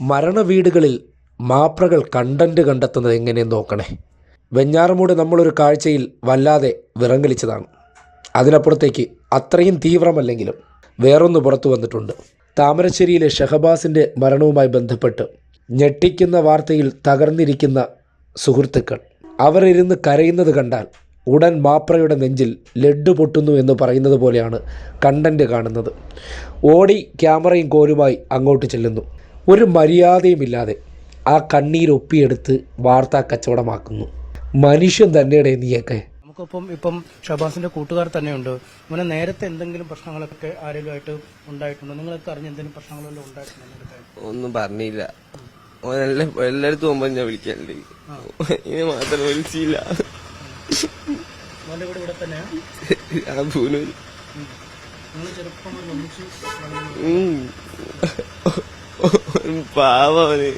മരണവീടുകളിൽ മാപ്രകൾ content കണ്ടെത്തുന്നത് എങ്ങനെയെന്ന് നോക്കണേ? വെഞ്ഞാറമൂട് നമ്മളൊരു കാഴ്ചയിൽ വല്ലാതെ വിറങ്ങലിച്ചതാണ്. അതിനപ്പുറത്തേക്ക് അത്രയും തീവ്രമല്ലെങ്കിലും വേറൊന്ന് പുറത്തു വന്നിട്ടുണ്ട്. താമരശ്ശേരിയിലെ ഷഹബാസിന്റെ മരണവുമായി ബന്ധപ്പെട്ട് ഞെട്ടിക്കുന്ന വാർത്തയിൽ തകർന്നിരിക്കുന്ന സുഹൃത്തുക്കൾ. അവരിരുന്ന് കരയുന്നത് കണ്ടാൽ ഉടൻ മാപ്രയുടെ നെഞ്ചിൽ ലഡ്ഡു പൊട്ടുന്നു എന്ന് പറയുന്നത് പോലെയാണ് കണ്ടന്റ് കാണുന്നത്. ഓടി ക്യാമറയും കോരുമായി അങ്ങോട്ട് ചെല്ലുന്നു. ഒരു മര്യാദയുമില്ലാതെ ആ കണ്ണീരൊപ്പിയെടുത്ത് വാർത്താ കച്ചവടമാക്കുന്നു. മനുഷ്യൻ തന്നെയുടെ നീയൊക്കെ. നമുക്കിപ്പം ഇപ്പം ഷബാസിന്റെ കൂട്ടുകാർ തന്നെയുണ്ട്. ഇങ്ങനെ നേരത്തെ എന്തെങ്കിലും പ്രശ്നങ്ങളൊക്കെ ആരെങ്കിലുമായിട്ട് ഉണ്ടായിട്ടുണ്ടോ? നിങ്ങളൊക്കെ അറിഞ്ഞ എന്തെങ്കിലും പ്രശ്നങ്ങളെല്ലാം ഉണ്ടായിട്ടുണ്ടോ? ഒന്നും പറഞ്ഞില്ല. എല്ലായിടത്തും പോകുമ്പോ ഞാൻ വിളിക്കലുണ്ട് ഇനി മാത്രം വിളിച്ചില്ല. ഇവിടെ പാവന്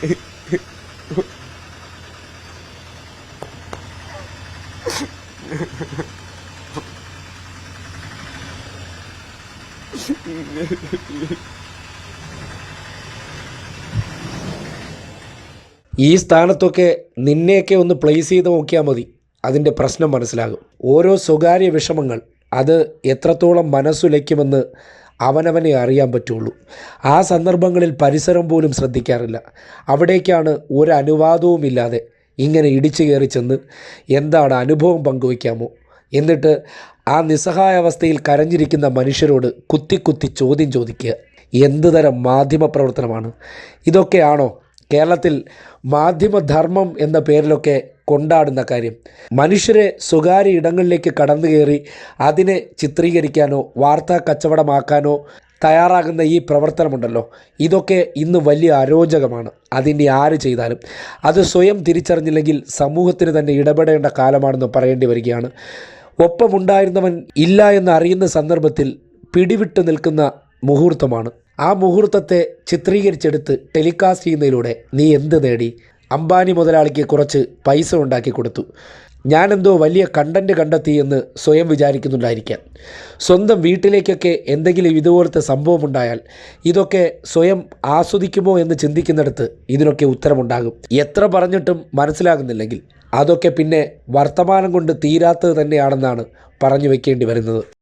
ഈ സ്ഥാനത്തൊക്കെ നിന്നെയൊക്കെ ഒന്ന് പ്ലേസ് ചെയ്ത് നോക്കിയാൽ മതി. അതിന്റെ പ്രശ്നം മനസ്സിലാകും. ഓരോ സ്വകാര്യ വിഷമങ്ങൾ അത് എത്രത്തോളം മനസ്സുലയ്ക്കുമെന്ന് അവനവനെ അറിയാൻ പറ്റുള്ളൂ. ആ സന്ദർഭങ്ങളിൽ പരിസരം പോലും ശ്രദ്ധിക്കാറില്ല. അവിടേക്കാണ് ഒരു അനുവാദവുമില്ലാതെ ഇങ്ങനെ ഇടിച്ചു കയറി ചെന്ന് എന്താണ് അനുഭവം പങ്കുവയ്ക്കാമോ? എന്നിട്ട് ആ നിസ്സഹായാവസ്ഥയിൽ കരഞ്ഞിരിക്കുന്ന മനുഷ്യരോട് കുത്തി കുത്തി ചോദ്യം ചോദിക്കുക. എന്ത് തരം മാധ്യമ പ്രവർത്തനമാണ്? ഇതൊക്കെയാണോ കേരളത്തിൽ മാധ്യമധർമ്മം എന്ന പേരിലൊക്കെ കൊണ്ടാടുന്ന കാര്യം. മനുഷ്യരെ സ്വകാര്യ ഇടങ്ങളിലേക്ക് കടന്നു കയറി അതിനെ ചിത്രീകരിക്കാനോ വാർത്താ കച്ചവടമാക്കാനോ തയ്യാറാകുന്ന ഈ പ്രവർത്തനമുണ്ടല്ലോ. ഇതൊക്കെ ഇന്ന് വലിയ അരോചകമാണ്. അതിന്റെ ആര് ചെയ്താലും. അത് സ്വയം തിരിച്ചറിഞ്ഞില്ലെങ്കിൽ സമൂഹത്തിന് തന്നെ ഇടപെടേണ്ട കാലമാണെന്ന് പറയേണ്ടി വരികയാണ്. ഒപ്പമുണ്ടായിരുന്നവൻ ഇല്ല എന്ന് അറിയുന്ന സന്ദർഭത്തിൽ പിടിവിട്ട് നിൽക്കുന്ന മുഹൂർത്തമാണ്. ആ മുഹൂർത്തത്തെ ചിത്രീകരിച്ചെടുത്ത് ടെലികാസ്റ്റ് ചെയ്യുന്നതിലൂടെ നീ എന്ത് നേടി? അംബാനി മുതലാളിക്ക് കുറച്ച് പൈസ ഉണ്ടാക്കി കൊടുത്തു. ഞാനെന്തോ വലിയ കണ്ടന്റ് കണ്ടെത്തി എന്ന് സ്വയം വിചാരിക്കുന്നുണ്ടായിരിക്കാം. സ്വന്തം വീട്ടിലേക്കൊക്കെ എന്തെങ്കിലും ഇതുപോലത്തെ സംഭവം ഉണ്ടായാൽ ഇതൊക്കെ സ്വയം ആസ്വദിക്കുമോ എന്ന് ചിന്തിക്കുന്നിടത്ത് ഇതിനൊക്കെ ഉത്തരമുണ്ടാകും. എത്ര പറഞ്ഞിട്ടും മനസ്സിലാകുന്നില്ലെങ്കിൽ അതൊക്കെ പിന്നെ വർത്തമാനം കൊണ്ട് തീരാത്തത് തന്നെയാണെന്നാണ് പറഞ്ഞു വെക്കേണ്ടി വരുന്നത്.